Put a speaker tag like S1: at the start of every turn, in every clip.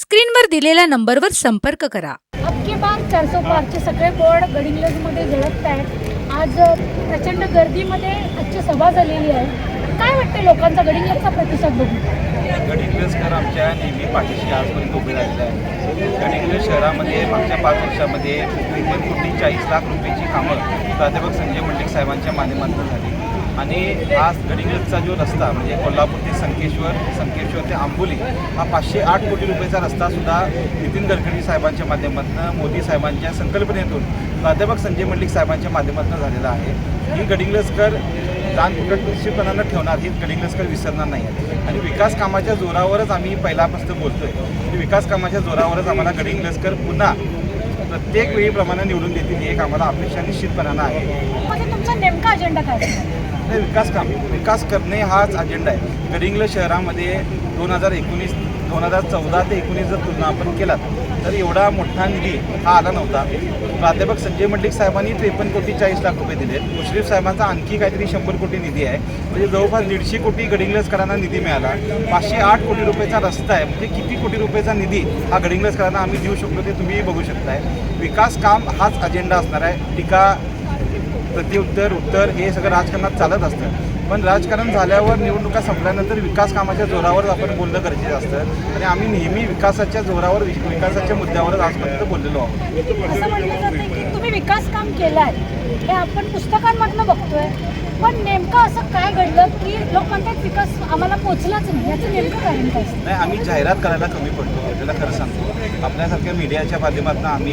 S1: स्क्रीनवर दिलेल्या नंबरवर संपर्क करा.
S2: अबके बाग चारसो पारचे सगळे बोर्ड गडिंग्लजमध्ये झळकत आहेत. आज प्रचंड गर्दीमध्ये आजची सभा झालेली आहे. काय वाटते लोकांचा गडिंग्लजचा प्रतिसाद बघून
S3: गडिंग्लजकर आमच्या नेहमी पाठीशी आजपर्यंत उभे राहिलेले आहेत. गडिंग्लज शहरामध्ये मागच्या पाच वर्षामध्ये त्रेपन्न कोटी चाळीस लाख रुपयाची कामं प्राध्यापक संजय मंडिक साहेबांच्या माध्यमातून झाली. आणि आज गडिंग्लजचा जो रस्ता म्हणजे कोल्हापूर ते संकेश्वर संकेश्वर ते आंबोली हा पाचशे आठ कोटी रुपयाचा रस्तासुद्धा नितीन गडकरी साहेबांच्या माध्यमातून मोदी साहेबांच्या संकल्पनेतून प्राध्यापक संजय मंडलिक साहेबांच्या माध्यमातून झालेला आहे. ही गडिंगलजकर दान निश्चितपणानं ठेवणार ही गडिंगलजकर विसरणार नाही. आणि विकास कामाच्या जोरावरच आम्ही पहिल्यापासून बोलतोय. की विकास कामाच्या जोरावरच आम्हाला गडिंगलजकर पुन्हा प्रत्येक वेळीप्रमाणे निवडून देतील ही एक आम्हाला अपेक्षा निश्चितपणानं आहे.
S2: म्हणजे तुमचा नेमका अजेंडा काय?
S3: नाही, विकास काम विकास करणे हाच अजेंडा आहे. गडिंग्लज शहरामध्ये दोन हजार एकोणीस दोन हजार चौदा ते एकोणीस जर तुलना आपण केलात तर एवढा मोठा निधी हा आला नव्हता. प्राध्यापक संजय मंडलिक साहेबांनी त्रेपन्न कोटी चाळीस लाख रुपये दिले मुश्रीफ साहेबांचा आणखी काहीतरी शंभर कोटी निधी आहे. म्हणजे जवळपास दीडशे कोटी गडिंग्लजकरांना निधी मिळाला. पाचशे आठ कोटी रुपयाचा रस्ता आहे. म्हणजे किती कोटी रुपयाचा निधी हा गडिंग्लजकरांना आम्ही देऊ शकतो ते तुम्हीही बघू शकताय. विकास काम हाच अजेंडा असणार आहे. टीका प्रत्युत्तर उत्तर हे सगळं राजकारणात चालत असतं. पण राजकारण झाल्यावर निवडणुका संपल्यानंतर विकास कामाच्या जोरावर आपण बोलणं गरजेचं असतं. आणि आम्ही नेहमी विकासाच्या जोरावर विकासाच्या मुद्द्यावरच आजपर्यंत बोललेलो आहोत.
S2: तुम्ही विकास काम केलं आहे हे आपण पुस्तकांमधनं बघतोय. पण नेमकं असं काय घडलं की लोक म्हणतात विकास आम्हाला पोचलाच नाही. याचं नेमकं कारण काय
S3: नाही आम्ही जाहिरात करायला कमी पडतो. त्याला खरं सांगतो. आपल्यासारख्या मीडियाच्या माध्यमातून आम्ही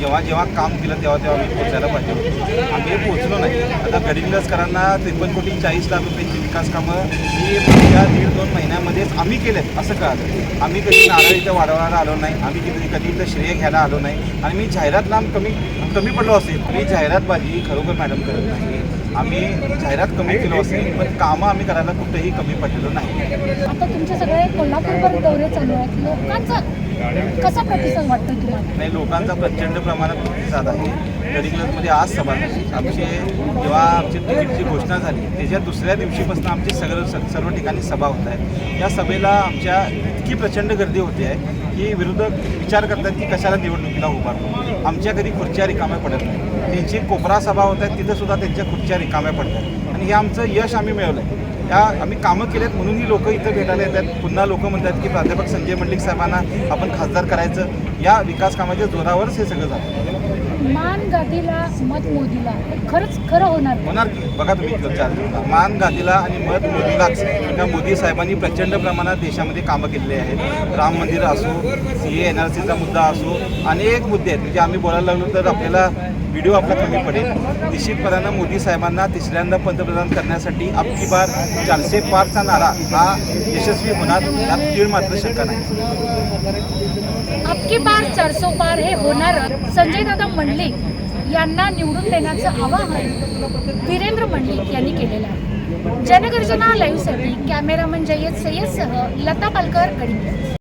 S3: जेव्हा जेव्हा काम केलं तेव्हा तेव्हा आम्ही पोचायला पाहिजे आम्ही पोहोचलो नाही. आता गडिंग्लजकरांना त्रेपन्न कोटी चाळीस लाख रुपयांची विकास कामं ही या दीड दोन महिन्यामध्येच आम्ही केलेत असं कळालं. आम्ही कधी नारळ इथं वाढवायला आलो नाही. आम्ही कधी कधी इथं श्रेय घ्यायला आलो नाही. आणि मी जाहिरात लांब कमी कमी पडलो असेल मी जाहिरातबाजी खरोखर मॅडम करत नाही. आम्ही जाहिरात कमी केलो असेल पण कामं आम्ही करायला कुठेही कमी पडलेलो नाही.
S2: आता तुमचे सगळे कोल्हापूरवर दौरे चालू आहेत. लोकांचा कसा प्रतिसाद वाटतो तुम्हाला?
S3: नाही लोकांचा प्रचंड प्रमाणात प्रतिसाद आहे. गडिंग्लजमध्ये आज सभा आमची जेव्हा आमची तिकीटची घोषणा झाली त्याच्या दुसऱ्या दिवशीपासून आमची सगळं सर्व ठिकाणी सभा होत आहे. या सभेला आमच्या इतकी प्रचंड गर्दी होते आहे की विरोधक विचार करतात की कशाला निवडणुकीला उभारतो. आमच्या घरी खुर्च्या रिकाम्या पडत नाही त्यांची कोपरा सभा होत आहेत तिथं सुद्धा त्यांच्या खुर्च्या रिकाम्या पडतात आणि हे आमचं यश आम्ही मिळवलं आहे या आम्ही कामं केलेत म्हणून ही लोक इथं भेटायला येतात पुन्हा लोक म्हणतात की प्राध्यापक संजय मंडिक साहेबांना आपण खासदार करायचं. या विकास कामाच्या जोरावरच हे सगळं झालं.
S2: मान गादीला मत मोदीला. खरंच खरं होणार.
S3: होणार की? बघा तुम्ही. मान गादीला आणि मत मोदीलाच. त्या मोदी साहेबांनी प्रचंड प्रमाणात देशामध्ये कामं केलेली आहेत. राम मंदिर असो सी ए एन आर सीचा मुद्दा असो अनेक मुद्दे आहेत. म्हणजे आम्ही बोलायला लागलो तर आपल्याला व्हिडिओ आपला कमी पडेल. निश्चितपणानं मोदी साहेबांना तिसऱ्यांदा पंतप्रधान करण्यासाठी आपली बार चारशे पारचा नारा हा यशस्वी होणार यात तीळ मात्र शंका नाही.
S2: आपकी बार चारसो पार हे होणार संजय दादा मंडलिक यांना निवडून देण्याचं आवाहन वीरेंद्र मंडलिक यांनी केलेलं आहे. जनगर्जना लाईव्हसाठी कॅमेरामन जय्यद सय्यदसह लता पालकर गडिंग्लज